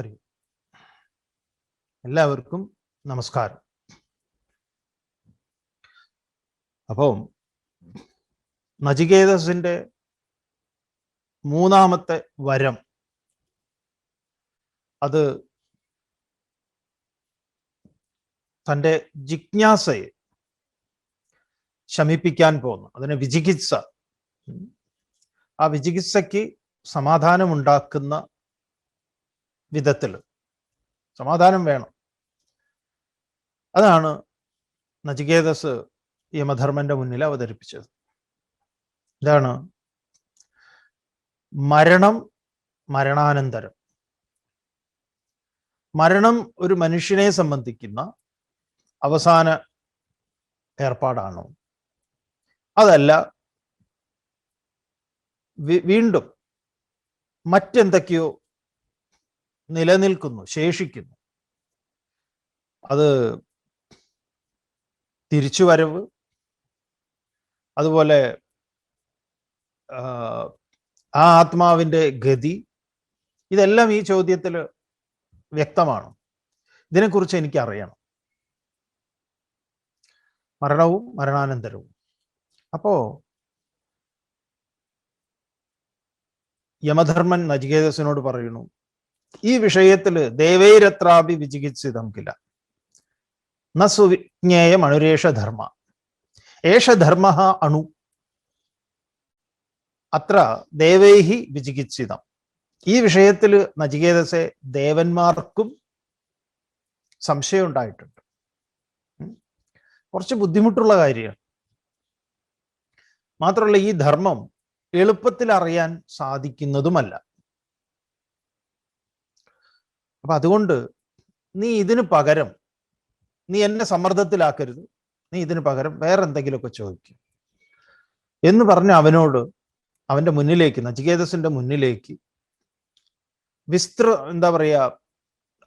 ഹരി. എല്ലാവർക്കും നമസ്കാരം. അപ്പം നചികേതസിന്റെ മൂന്നാമത്തെ വരം. അത് തന്റെ ജിജ്ഞാസയെ ശമിപ്പിക്കാൻ പോകുന്നു. അതിനെ വിചികിത്സ ആ വിചികിത്സയ്ക്ക് സമാധാനമുണ്ടാക്കുന്ന വിധത്തിൽ സമാധാനം വേണം. അതാണ് നചികേതസ് യമധർമ്മന്റെ മുന്നിൽ അവതരിപ്പിച്ചത്. ഇതാണ് മരണം മരണാനന്തരം. മരണം ഒരു മനുഷ്യനെ സംബന്ധിക്കുന്ന അവസാന ഏർപ്പാടാണോ. അതല്ല വീണ്ടും മറ്റെന്തൊക്കെയോ നിലനിൽക്കുന്നു ശേഷിക്കുന്നു. അത് തിരിച്ചുവരവ് അതുപോലെ ആ ആത്മാവിന്റെ ഗതി ഇതെല്ലാം ഈ ചോദ്യത്തിൽ വ്യക്തമാണ്. ഇതിനെക്കുറിച്ച് എനിക്ക് അറിയണം മരണവും മരണാനന്തരവും. അപ്പോ യമധർമ്മൻ നചികേതസിനോട് പറയുന്നു ഈ വിഷയത്തിൽ ദേവൈരത്രാപി വിചികിത്സിതം കില നസുവിജ്ഞേയം അണുരേഷധർമ്മ ഏഷധർമ്മ ധർമ്മ. ഏഷ ധർമ്മ അണു. അത്ര ദേവൈഹി വിചികിത്സിതം ഈ വിഷയത്തിൽ നചികേതസെ ദേവന്മാർക്കും സംശയം ഉണ്ടായിട്ടുണ്ട് കുറച്ച് ബുദ്ധിമുട്ടുള്ള കാര്യമാണ്. മാത്രമല്ല ഈ ധർമ്മം എളുപ്പത്തിൽ അറിയാൻ സാധിക്കുന്നതുമല്ല. അപ്പൊ അതുകൊണ്ട് നീ ഇതിന് പകരം നീ എന്നെ സമ്മർദ്ദത്തിലാക്കരുത്. നീ ഇതിന് പകരം വേറെ എന്തെങ്കിലുമൊക്കെ ചോദിക്കും. എന്ന് പറഞ്ഞ് അവനോട് അവന്റെ മുന്നിലേക്ക് നചികേതസിന്റെ മുന്നിലേക്ക് വിസ്തൃ എന്താ പറയാ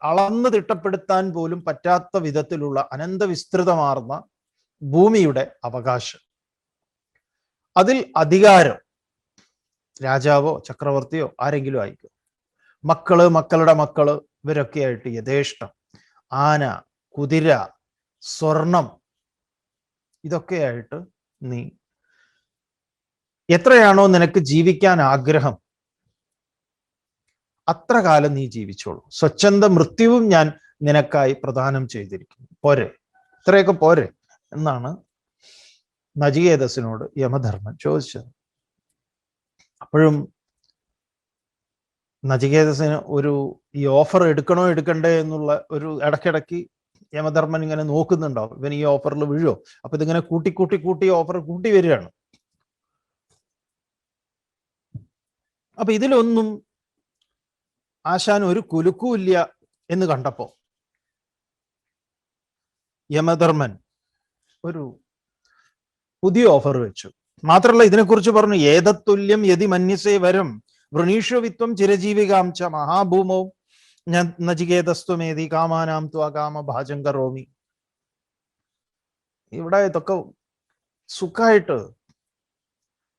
അളന്ന് തിട്ടപ്പെടുത്താൻ പോലും പറ്റാത്ത വിധത്തിലുള്ള അനന്ത വിസ്തൃതമാർന്ന ഭൂമിയുടെ അവകാശം. അതിൽ അധികാരം രാജാവോ ചക്രവർത്തിയോ ആരെങ്കിലും ആയിക്കോ മക്കൾ മക്കളുടെ മക്കൾ ഇവരൊക്കെ ആയിട്ട് യഥേഷ്ടം. ആന കുതിര സ്വർണം ഇതൊക്കെയായിട്ട് നീ. എത്രയാണോ നിനക്ക് ജീവിക്കാൻ ആഗ്രഹം അത്ര കാലം നീ ജീവിച്ചോളൂ. സ്വച്ഛന്ത മൃത്യുവും ഞാൻ നിനക്കായി പ്രദാനം ചെയ്തിരിക്കുന്നു. പോരെ. ഇത്രയൊക്കെ പോരെ എന്നാണ് നജികേതസിനോട് യമധർമ്മൻ ചോദിച്ചത്. അപ്പോഴും നചികേതസിന് ഒരു ഈ ഓഫർ എടുക്കണോ എടുക്കണ്ടേ എന്നുള്ള ഒരു ഇടയ്ക്കിടയ്ക്ക് യമധർമ്മൻ ഇങ്ങനെ നോക്കുന്നുണ്ടാവും. ഇവൻ ഈ ഓഫറിൽ വീഴോ അപ്പൊ ഇതിങ്ങനെ കൂട്ടി കൂട്ടി കൂട്ടി ഓഫർ കൂട്ടി വരികയാണ്. അപ്പൊ ഇതിലൊന്നും ആശാൻ ഒരു കുലുക്കുമില്ല എന്ന് കണ്ടപ്പോ യമധർമ്മൻ ഒരു പുതിയ ഓഫർ വെച്ചു. മാത്രമല്ല ഇതിനെക്കുറിച്ച് പറഞ്ഞു ഏതത്തുല്യം യതി മന്യസേ വരം. വൃണീഷ്വവിത്വം ച മഹാഭൂമോ നചികേതസ്ത്വമേതി കാമാനാം ത്വ കാമ ഭാജം കറോമി ഇവിടെ ഇതൊക്കെ സുഖമായിട്ട്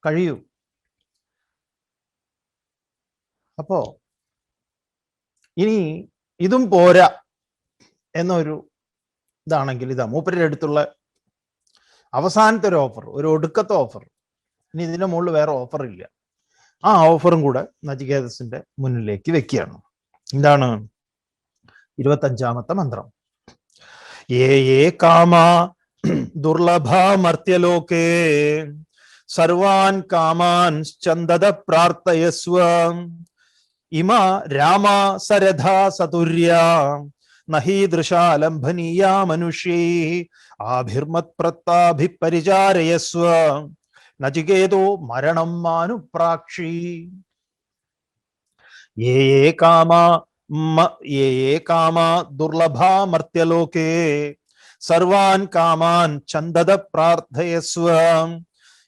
കഴിയൂ. അപ്പോ ഇനി ഇതും പോരാ എന്നൊരു ഇതാണെങ്കിൽ ഇതാ മൂപ്പരുടെ അടുത്തുള്ള അവസാനത്തെ ഒരു ഓഫർ ഒരു ഒടുക്കത്തെ ഓഫർ ഇനി ഇതിന്റെ മുകളിൽ വേറെ ഓഫർ ഇല്ല. ആ ഓഫറും കൂടെ നചികേതസിന്റെ മുന്നിലേക്ക് വെക്കുകയാണ്. എന്താണ്? ഇരുപത്തഞ്ചാമത്തെ മന്ത്രം. ഏ ഏ കാമ ദുർലഭമർത്യലോകേ സർവാൻ കാമാൻ ചന്ദത പ്രാർത്ഥയസ്വ ഇമ രാമ സരഥ സതുര്യ നഹീദൃശാലംഭനീയ മനുഷ്യേ ആഭിർമത് പ്രത്താഭിപരിചാരയസ്വ നചികേതോ മരണം മാനുപ്രാക്ഷി യേ കാമ യേ കാമ ദുർലഭാമർത്യലോകേ സർവാൻ കാമാൻ ചന്ദത പ്രാർത്ഥയസ്വ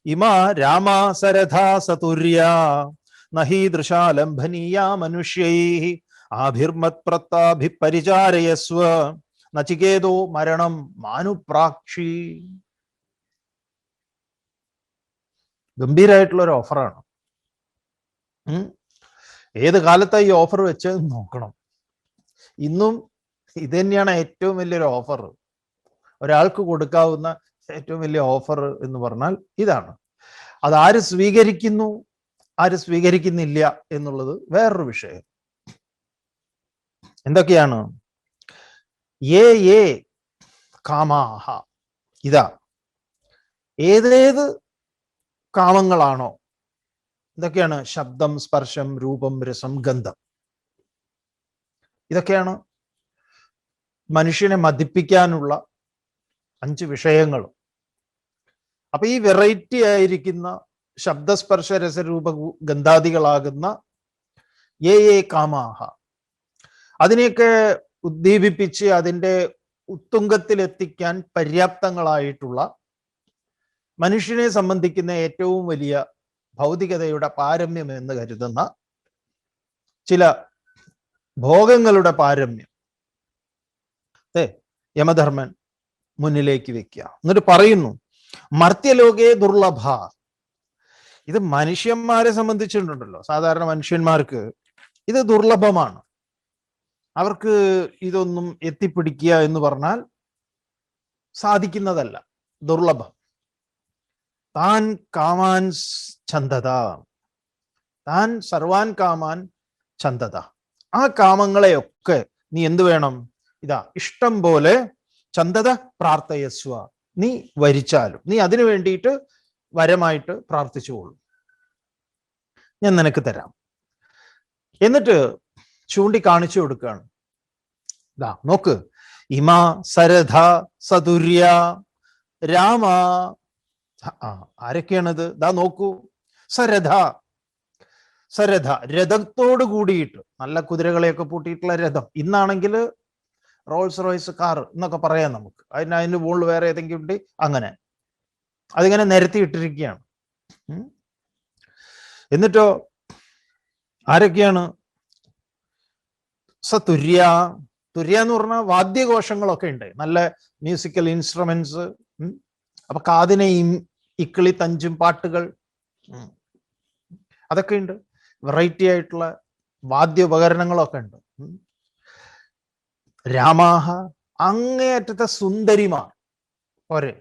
ഇമ രാമ സരഥാ സതുര്യ നഹീദൃശാലംഭനീയ മനുഷ്യൈ ആഭിർമത് പ്രത്താഭിപരിചാരയസ്വ നചികേതോ മരണം മാനുപ്രാക്ഷി ഗംഭീരായിട്ടുള്ള ഒരു ഓഫറാണ് ഏത് കാലത്തായി ഈ ഓഫർ വെച്ച് നോക്കണം. ഇന്നും ഇത് തന്നെയാണ് ഏറ്റവും വലിയൊരു ഓഫർ ഒരാൾക്ക് കൊടുക്കാവുന്ന ഏറ്റവും വലിയ ഓഫർ എന്ന് പറഞ്ഞാൽ ഇതാണ്. അത് ആര് സ്വീകരിക്കുന്നു ആര് സ്വീകരിക്കുന്നില്ല എന്നുള്ളത് വേറൊരു വിഷയം. എന്തൊക്കെയാണ്? ഏ ഏ കാമാഹ. ഇതാ. ഏതേത് കാമങ്ങളാണോ ഇതൊക്കെയാണ് ശബ്ദം സ്പർശം രൂപം രസം ഗന്ധം. ഇതൊക്കെയാണ് മനുഷ്യനെ മതിപ്പിക്കാനുള്ള അഞ്ച് വിഷയങ്ങൾ അപ്പൊ ഈ വെറൈറ്റി ആയിരിക്കുന്ന ശബ്ദസ്പർശ രസരൂപ ഗന്ധാദികളാകുന്ന ഏ ഏ കാമാഹ. അതിനെയൊക്കെ ഉദ്ദീപിപ്പിച്ച് അതിന്റെ ഉത്തുംഗത്തിലെത്തിക്കാൻ പര്യാപ്തങ്ങളായിട്ടുള്ള മനുഷ്യനെ സംബന്ധിക്കുന്ന ഏറ്റവും വലിയ ഭൗതികതയുടെ പാരമ്യം എന്ന് കരുതുന്ന ചില ഭോഗങ്ങളുടെ പാരമ്യം. ഏ യമധർമ്മൻ മുന്നിലേക്ക് വെക്കുക. എന്നിട്ട് പറയുന്നു മർത്യലോകേ ദുർലഭ. ഇത് മനുഷ്യന്മാരെ സംബന്ധിച്ചിട്ടുണ്ടല്ലോ. സാധാരണ മനുഷ്യന്മാർക്ക് ഇത് ദുർലഭമാണ്. അവർക്ക് ഇതൊന്നും എത്തിപ്പിടിക്കുക എന്ന് പറഞ്ഞാൽ സാധിക്കുന്നതല്ല. ദുർലഭം. താൻ കാമാൻ ഛന്തത താൻ സർവാൻ കാമാൻ ഛന്തത ആ കാമങ്ങളെയൊക്കെ നീ എന്ത് വേണം? ഇതാ ഇഷ്ടം പോലെ ചന്തത പ്രാർത്ഥയസ്വ. നീ വരിച്ചാലും നീ അതിനു വേണ്ടിയിട്ട് വരമായിട്ട് പ്രാർത്ഥിച്ചുകൊള്ളു ഞാൻ നിനക്ക് തരാം. എന്നിട്ട് ചൂണ്ടിക്കാണിച്ചു കൊടുക്കുകയാണ് ദാ നോക്ക്. ഇമ സരഥ സതുര്യ രാമ ആരൊക്കെയാണത്? ദാ നോക്കൂ. സരഥ. സരഥ രഥത്തോട് കൂടിയിട്ട് നല്ല കുതിരകളെയൊക്കെ പൂട്ടിയിട്ടുള്ള രഥം. ഇന്നാണെങ്കിൽ റോൾസ് റോയ്സ് കാർ എന്നൊക്കെ പറയാം നമുക്ക്. അതിന് അതിന് മുകളിൽ വേറെ ഏതെങ്കിലും ഉണ്ട്? അങ്ങനെ. അതിങ്ങനെ നിരത്തി ഇട്ടിരിക്കുകയാണ്. എന്നിട്ടോ ആരൊക്കെയാണ്? സ തുര്യ. തുര്യ എന്ന് പറഞ്ഞാൽ വാദ്യഘോഷങ്ങളൊക്കെ ഉണ്ട്. നല്ല മ്യൂസിക്കൽ ഇൻസ്ട്രുമെന്റ്സ് അപ്പൊ കാതിനെ ഇക്കിളി തഞ്ചും പാട്ടുകൾ. അതൊക്കെ ഉണ്ട് വെറൈറ്റി ആയിട്ടുള്ള വാദ്യ ഉപകരണങ്ങളൊക്കെ ഉണ്ട് രാമാഹ അങ്ങേയറ്റത്തെ സുന്ദരിമാർ. പോരെ.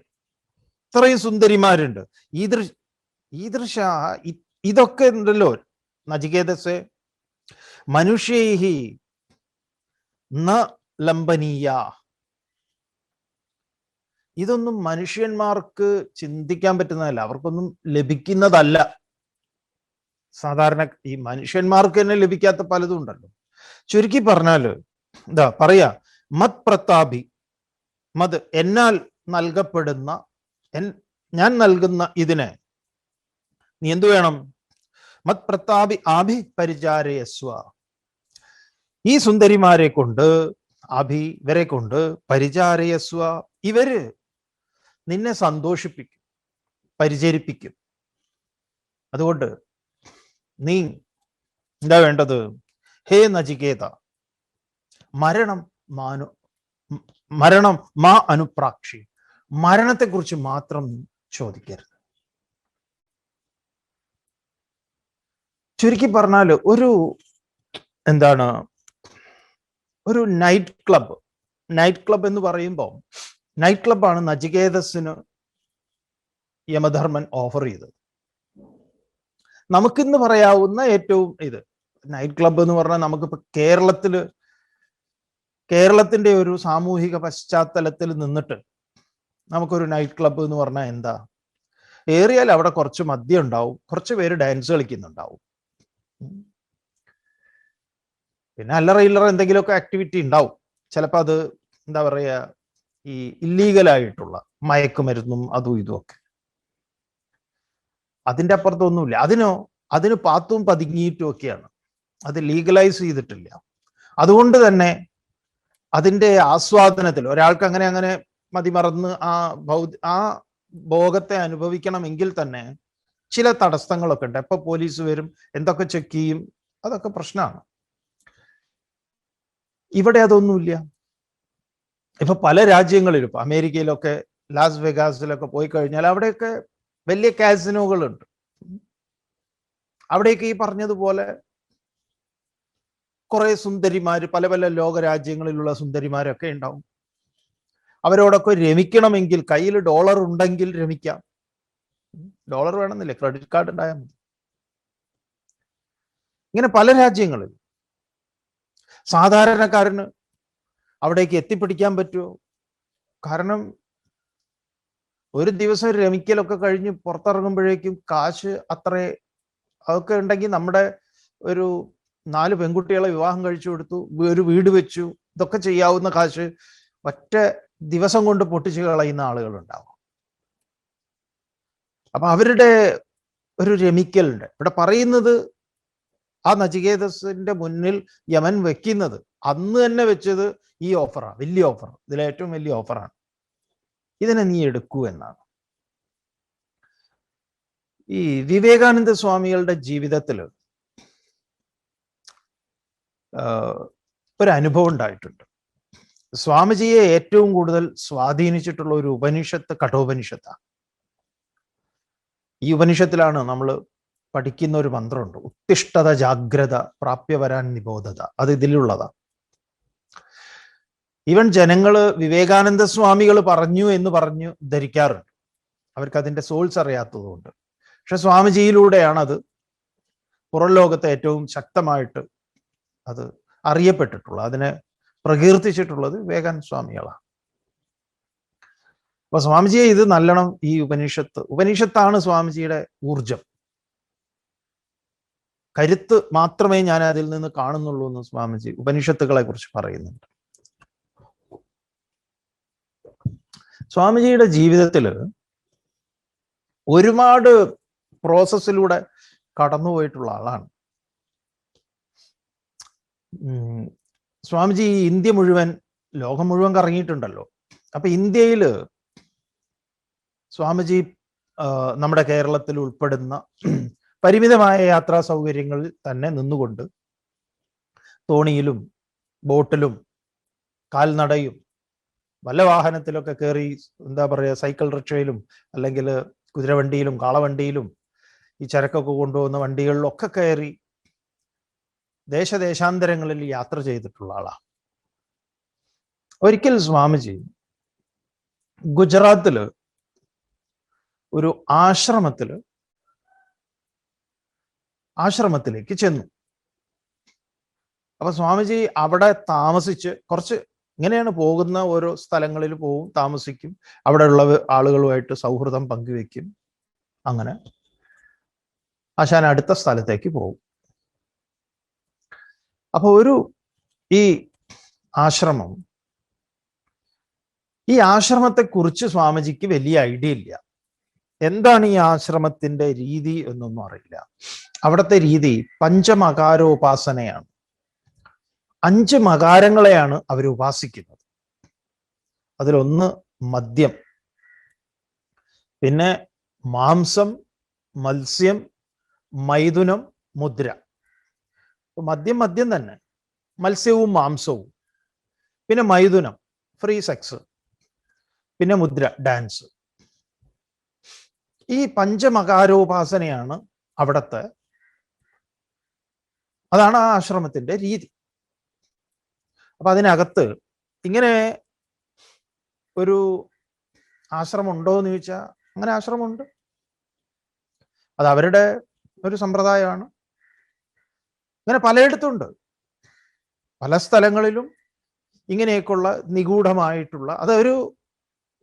ഇത്രയും സുന്ദരിമാരുണ്ട്. ഈദൃ ഈദൃശ ഇതൊക്കെ ഉണ്ടല്ലോ. നചികേതസെ മനുഷ്യൈഹി ന ലംബനീയ. ഇതൊന്നും മനുഷ്യന്മാർക്ക് ചിന്തിക്കാൻ പറ്റുന്നതല്ല. അവർക്കൊന്നും ലഭിക്കുന്നതല്ല. സാധാരണ ഈ മനുഷ്യന്മാർക്ക് തന്നെ ലഭിക്കാത്ത പലതും ഉണ്ടല്ലോ. ചുരുക്കി പറഞ്ഞാൽ എന്താ പറയാ മത് പ്രതാപി മത് എന്നാൽ നൽകപ്പെടുന്ന ഞാൻ നൽകുന്ന ഇതിനെ നീ എന്തു വേണം? മത് പ്രതാപി ആഭി പരിചാരയസ്വ ഈ സുന്ദരിമാരെ കൊണ്ട് അഭി ഇവരെ കൊണ്ട് പരിചാരയസ്വ. ഇവർ നിന്നെ സന്തോഷിപ്പിക്കും പരിചരിപ്പിക്കും. അതുകൊണ്ട് നീ എന്താ വേണ്ടത്? ഹേ നചികേത മരണം മാനു മരണം മാ അനുപ്രാക്ഷി മരണത്തെക്കുറിച്ച് മാത്രം ചോദിക്കരുത്. ചുരുക്കി പറഞ്ഞാൽ ഒരു എന്താണ്? ഒരു നൈറ്റ് ക്ലബ് നൈറ്റ് ക്ലബ് എന്ന് പറയുമ്പോൾ നൈറ്റ് ക്ലബാണ് നചികേതസിന് യമധർമ്മൻ ഓഫർ ചെയ്തത്. നമുക്കിന്ന് പറയാവുന്ന ഏറ്റവും ഇത് നൈറ്റ് ക്ലബ് എന്ന് പറഞ്ഞാൽ നമുക്കിപ്പോ കേരളത്തിൽ കേരളത്തിന്റെ ഒരു സാമൂഹിക പശ്ചാത്തലത്തിൽ നിന്നിട്ട് നമുക്കൊരു നൈറ്റ് ക്ലബ്ബ് എന്ന് പറഞ്ഞാൽ എന്താ? ഏറിയാൽ അവിടെ കുറച്ച് മദ്യം ഉണ്ടാവും കുറച്ച് പേര് ഡാൻസ് കളിക്കുന്നുണ്ടാവും. പിന്നെ അല്ലറ ഇല്ലറ എന്തെങ്കിലുമൊക്കെ ആക്ടിവിറ്റി ഉണ്ടാവും. ചിലപ്പോൾ അത് എന്താ പറയുക ഈ ഇല്ലീഗലായിട്ടുള്ള മയക്കുമരുന്നും അതും ഇതും ഒക്കെ. അതിന്റെ അപ്പുറത്തൊന്നുമില്ല. അതിനോ അതിന് പാത്തും പതുങ്ങിയിട്ടും ഒക്കെയാണ്. അത് ലീഗലൈസ് ചെയ്തിട്ടില്ല. അതുകൊണ്ട് തന്നെ അതിന്റെ ആസ്വാദനത്തിൽ ഒരാൾക്ക് അങ്ങനെ അങ്ങനെ മതിമറന്ന് ആ ഭൗ ആ ഭോഗത്തെ അനുഭവിക്കണമെങ്കിൽ തന്നെ ചില തടസ്സങ്ങളൊക്കെ ഉണ്ട്. എപ്പോൾ പോലീസ് വരും എന്തൊക്കെ ചെക്ക് ചെയ്യും അതൊക്കെ പ്രശ്നമാണ്. ഇവിടെ അതൊന്നുമില്ല. ഇപ്പൊ പല രാജ്യങ്ങളിലും ഇപ്പൊ അമേരിക്കയിലൊക്കെ ലാസ് വെഗാസിലൊക്കെ പോയി കഴിഞ്ഞാൽ അവിടെയൊക്കെ വലിയ കാസിനോകളുണ്ട്. അവിടെയൊക്കെ ഈ പറഞ്ഞതുപോലെ കുറെ സുന്ദരിമാര് പല പല ലോക രാജ്യങ്ങളിലുള്ള സുന്ദരിമാരൊക്കെ ഉണ്ടാവും. അവരോടൊക്കെ രമിക്കണമെങ്കിൽ കയ്യിൽ ഡോളർ ഉണ്ടെങ്കിൽ രമിക്കാം. ഡോളർ വേണമെന്നില്ല ക്രെഡിറ്റ് കാർഡ് ഉണ്ടായാൽ മതി. ഇങ്ങനെ പല രാജ്യങ്ങളിൽ സാധാരണക്കാരന് അവിടേക്ക് എത്തിപ്പിടിക്കാൻ പറ്റുമോ? കാരണം ഒരു ദിവസം രമിക്കലൊക്കെ കഴിഞ്ഞ് പുറത്തിറങ്ങുമ്പോഴേക്കും കാശ് അത്രേ അതൊക്കെ ഉണ്ടെങ്കിൽ നമ്മുടെ ഒരു നാല് പെൺകുട്ടികളെ വിവാഹം കഴിച്ചു കൊടുത്തു ഒരു വീട് വെച്ചു ഇതൊക്കെ ചെയ്യാവുന്ന കാശ് ഒറ്റ ദിവസം കൊണ്ട് പൊട്ടിച്ചു കളയുന്ന ആളുകൾ ഉണ്ടാവും അപ്പൊ അവരുടെ ഒരു രമിക്കലുണ്ട്. ഇവിടെ പറയുന്നത് ആ നചികേതസിന്റെ മുന്നിൽ യമൻ വെക്കുന്നത് അന്ന് തന്നെ വെച്ചത് ഈ ഓഫറാണ് വലിയ ഓഫർ ഇതിലെ ഏറ്റവും വലിയ ഓഫറാണ്. ഇതിനെ നീ എടുക്കൂ എന്നാണ്. ഈ വിവേകാനന്ദ സ്വാമികളുടെ ജീവിതത്തിൽ ഒരു അനുഭവം ഉണ്ടായിട്ടുണ്ട്. സ്വാമിജിയെ ഏറ്റവും കൂടുതൽ സ്വാധീനിച്ചിട്ടുള്ള ഒരു ഉപനിഷത്ത് കഠോപനിഷത്താണ് ഈ ഉപനിഷത്തിലാണ് നമ്മൾ പഠിക്കുന്ന ഒരു മന്ത്രമുണ്ട്. ഉത്തിഷ്ഠത ജാഗ്രത പ്രാപ്യ വരാൻ നിബോധത. അത് ഇതിലുള്ളതാ. ഈവൻ ജനങ്ങൾ വിവേകാനന്ദ സ്വാമികൾ പറഞ്ഞു എന്ന് പറഞ്ഞു ധരിക്കാറുണ്ട്. അവർക്ക് അതിന്റെ സോൾസ് അറിയാത്തതുകൊണ്ട്. പക്ഷെ സ്വാമിജിയിലൂടെയാണ് അത് പുറം ലോകത്തെ ഏറ്റവും ശക്തമായിട്ട് അത് അറിയപ്പെട്ടിട്ടുള്ളത്. അതിനെ പ്രകീർത്തിച്ചിട്ടുള്ളത് വിവേകാനന്ദ സ്വാമികളാണ്. അപ്പൊ സ്വാമിജിയെ ഇത് നല്ലണം ഈ ഉപനിഷത്ത് ഉപനിഷത്താണ് സ്വാമിജിയുടെ ഊർജം കരുത്ത് മാത്രമേ ഞാൻ അതിൽ നിന്ന് കാണുന്നുള്ളൂ എന്ന് സ്വാമിജി ഉപനിഷത്തുകളെ കുറിച്ച് പറയുന്നുണ്ട്. സ്വാമിജിയുടെ ജീവിതത്തിൽ ഒരുപാട് പ്രോസസ്സിലൂടെ കടന്നുപോയിട്ടുള്ള ആളാണ്. സ്വാമിജി ഇന്ത്യ മുഴുവൻ ലോകം മുഴുവൻ കറങ്ങിയിട്ടുണ്ടല്ലോ. അപ്പൊ ഇന്ത്യയിൽ സ്വാമിജി നമ്മുടെ കേരളത്തിൽ ഉൾപ്പെടുന്ന പരിമിതമായ യാത്രാ സൗകര്യങ്ങളിൽ തന്നെ നിന്നുകൊണ്ട് തോണിയിലും ബോട്ടിലും കാൽനടയും വല്ല വാഹനത്തിലൊക്കെ കയറി എന്താ പറയുക സൈക്കിൾ റിക്ഷയിലും അല്ലെങ്കിൽ കുതിരവണ്ടിയിലും കാളവണ്ടിയിലും ഈ ചരക്കൊക്കെ കൊണ്ടുപോകുന്ന വണ്ടികളിലൊക്കെ കയറി ദേശദേശാന്തരങ്ങളിൽ യാത്ര ചെയ്തിട്ടുള്ള ആളാണ്. ഒരിക്കൽ സ്വാമിജി ഗുജറാത്തിൽ ഒരു ആശ്രമത്തിൽ ആശ്രമത്തിലേക്ക് ചെന്നു. അപ്പൊ സ്വാമിജി അവിടെ താമസിച്ച് കുറച്ച് ഇങ്ങനെയാണ് പോകുന്ന ഓരോ സ്ഥലങ്ങളിൽ പോവും താമസിക്കും. അവിടെയുള്ള ആളുകളുമായിട്ട് സൗഹൃദം പങ്കുവെക്കും. അങ്ങനെ ആശാൻ അടുത്ത സ്ഥലത്തേക്ക് പോകും. അപ്പൊ ഒരു ഈ ആശ്രമം ഈ ആശ്രമത്തെക്കുറിച്ച് സ്വാമിജിക്ക് വലിയ ഐഡിയ ഇല്ല. എന്താണ് ഈ ആശ്രമത്തിന്റെ രീതി എന്നൊന്നും അറിയില്ല. അവിടുത്തെ രീതി പഞ്ചമകാരോപാസനയാണ്. അഞ്ച് മകാരങ്ങളെയാണ് അവർ ഉപാസിക്കുന്നത്. അതിലൊന്ന് മദ്യം. പിന്നെ മാംസം മത്സ്യം മൈഥുനം മുദ്ര. മദ്യം മദ്യം തന്നെ. മത്സ്യവും മാംസവും. പിന്നെ മൈഥുനം ഫ്രീ സെക്സ്. പിന്നെ മുദ്ര ഡാൻസ്. ഈ പഞ്ചമകാരോപാസനയാണ് അവിടത്തെ അതാണ് ആ ആശ്രമത്തിന്റെ രീതി. അപ്പൊ അതിനകത്ത് ഇങ്ങനെ ഒരു ആശ്രമം ഉണ്ടോ എന്ന് ചോദിച്ചാൽ അങ്ങനെ ആശ്രമമുണ്ട്. അത് അവരുടെ ഒരു സമ്പ്രദായമാണ്. ഇങ്ങനെ പലയിടത്തുണ്ട്. പല സ്ഥലങ്ങളിലും ഇങ്ങനെയൊക്കെയുള്ള നിഗൂഢമായിട്ടുള്ള അതൊരു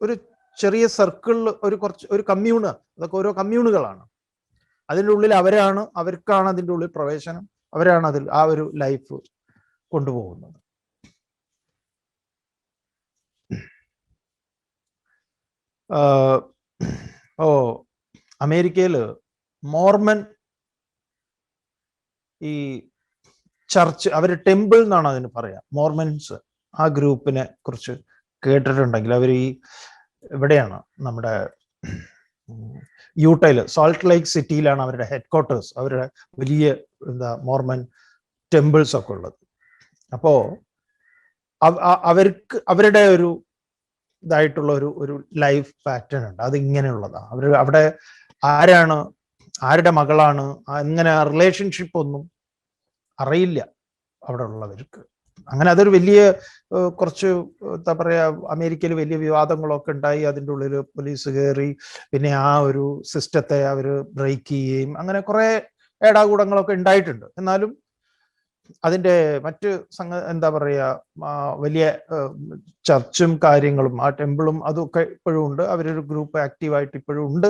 ഒരു ചെറിയ സർക്കിളിൽ ഒരു കുറച്ച് ഒരു കമ്മ്യൂണ് അതൊക്കെ ഓരോ കമ്മ്യൂണുകളാണ്. അതിന്റെ ഉള്ളിൽ അവരാണ് അവർക്കാണ് അതിന്റെ ഉള്ളിൽ പ്രവേശനം അവരാണ് അതിൽ ആ ഒരു ലൈഫ് കൊണ്ടുപോകുന്നത്. ഓ അമേരിക്കയിൽ മോർമൻ ഈ ചർച്ച് അവർ ടെമ്പിൾ എന്നാണ് അതിന് പറയാ. മോർമൻസ് ആ ഗ്രൂപ്പിനെ കുറിച്ച് കേട്ടിട്ടുണ്ടെങ്കിൽ അവർ ഈ എവിടെയാണ് നമ്മുടെ യൂട്ടയിൽ സോൾട്ട് ലേക്ക് സിറ്റിയിലാണ് അവരുടെ ഹെഡ് ക്വാർട്ടേഴ്സ് അവരുടെ വലിയ എന്താ മോർമൻ ടെമ്പിൾസ് ഒക്കെ ഉള്ളത്. അപ്പോ അവർക്ക് അവരുടെ ഒരു ഇതായിട്ടുള്ള ഒരു ഒരു ലൈഫ് പാറ്റേൺ ഉണ്ട്. അത് ഇങ്ങനെയുള്ളതാണ് അവർ അവിടെ ആരാണ് ആരുടെ മകളാണ് എങ്ങനെ റിലേഷൻഷിപ്പ് ഒന്നും അറിയില്ല അവിടെ ഉള്ളവർക്ക് അങ്ങനെ അതൊരു വലിയ കുറച്ച് എന്താ പറയാ അമേരിക്കയിൽ വലിയ വിവാദങ്ങളൊക്കെ ഉണ്ടായി. അതിന്റെ ഉള്ളിൽ പോലീസ് കയറി പിന്നെ ആ ഒരു സിസ്റ്റത്തെ അവർ ബ്രേക്ക് ചെയ്യുകയും അങ്ങനെ കുറെ ഏടാകൂടങ്ങളൊക്കെ ഉണ്ടായിട്ടുണ്ട്. എന്നാലും അതിന്റെ മറ്റ് സംഗ എന്താ പറയുക വലിയ ചർച്ചും കാര്യങ്ങളും ആ ടെമ്പിളും അതൊക്കെ ഇപ്പോഴും ഉണ്ട്. അവരൊരു ഗ്രൂപ്പ് ആക്റ്റീവായിട്ട് ഇപ്പോഴും ഉണ്ട്.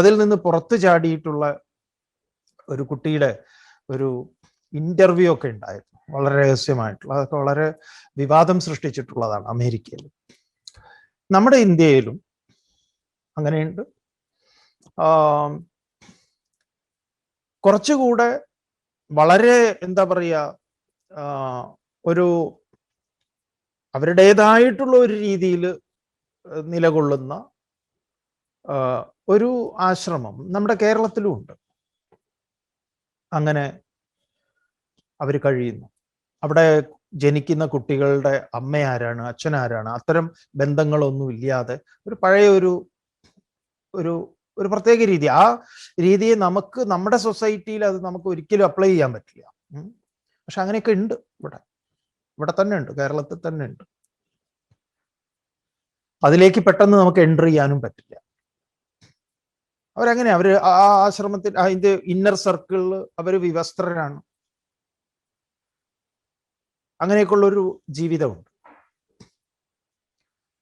അതിൽ നിന്ന് പുറത്തു ചാടിയിട്ടുള്ള ഒരു കുട്ടിയുടെ ഒരു ഇന്റർവ്യൂ ഒക്കെ ഉണ്ടായിരുന്നു. വളരെ രഹസ്യമായിട്ടുള്ള അതൊക്കെ വളരെ വിവാദം സൃഷ്ടിച്ചിട്ടുള്ളതാണ് അമേരിക്കയിൽ. നമ്മുടെ ഇന്ത്യയിലും അങ്ങനെയുണ്ട്. കുറച്ചുകൂടെ വളരെ എന്താ പറയുക ഒരു അവരുടേതായിട്ടുള്ള ഒരു രീതിയിൽ നിലകൊള്ളുന്ന ഒരു ആശ്രമം നമ്മുടെ കേരളത്തിലും ഉണ്ട്. അങ്ങനെ അവർ കഴിയുന്നു. അവിടെ ജനിക്കുന്ന കുട്ടികളുടെ അമ്മ ആരാണ് അച്ഛൻ അത്തരം ബന്ധങ്ങളൊന്നും ഇല്ലാതെ ഒരു പഴയ ഒരു ഒരു ഒരു പ്രത്യേക രീതി. ആ രീതിയെ നമുക്ക് നമ്മുടെ സൊസൈറ്റിയിൽ അത് നമുക്ക് ഒരിക്കലും അപ്ലൈ ചെയ്യാൻ പറ്റില്ല. പക്ഷെ അങ്ങനെയൊക്കെ ഉണ്ട് ഇവിടെ. ഇവിടെ തന്നെ ഉണ്ട്. കേരളത്തിൽ തന്നെ ഉണ്ട്. അതിലേക്ക് പെട്ടെന്ന് നമുക്ക് എൻട്രി ചെയ്യാനും പറ്റില്ല. അവരങ്ങനെ അവർ ആ ആശ്രമത്തിൽ അതിന്റെ ഇന്നർ സർക്കിളിൽ അവർ വിവസ്ത്രരാണ്. അങ്ങനെയൊക്കെയുള്ള ഒരു ജീവിതമുണ്ട്.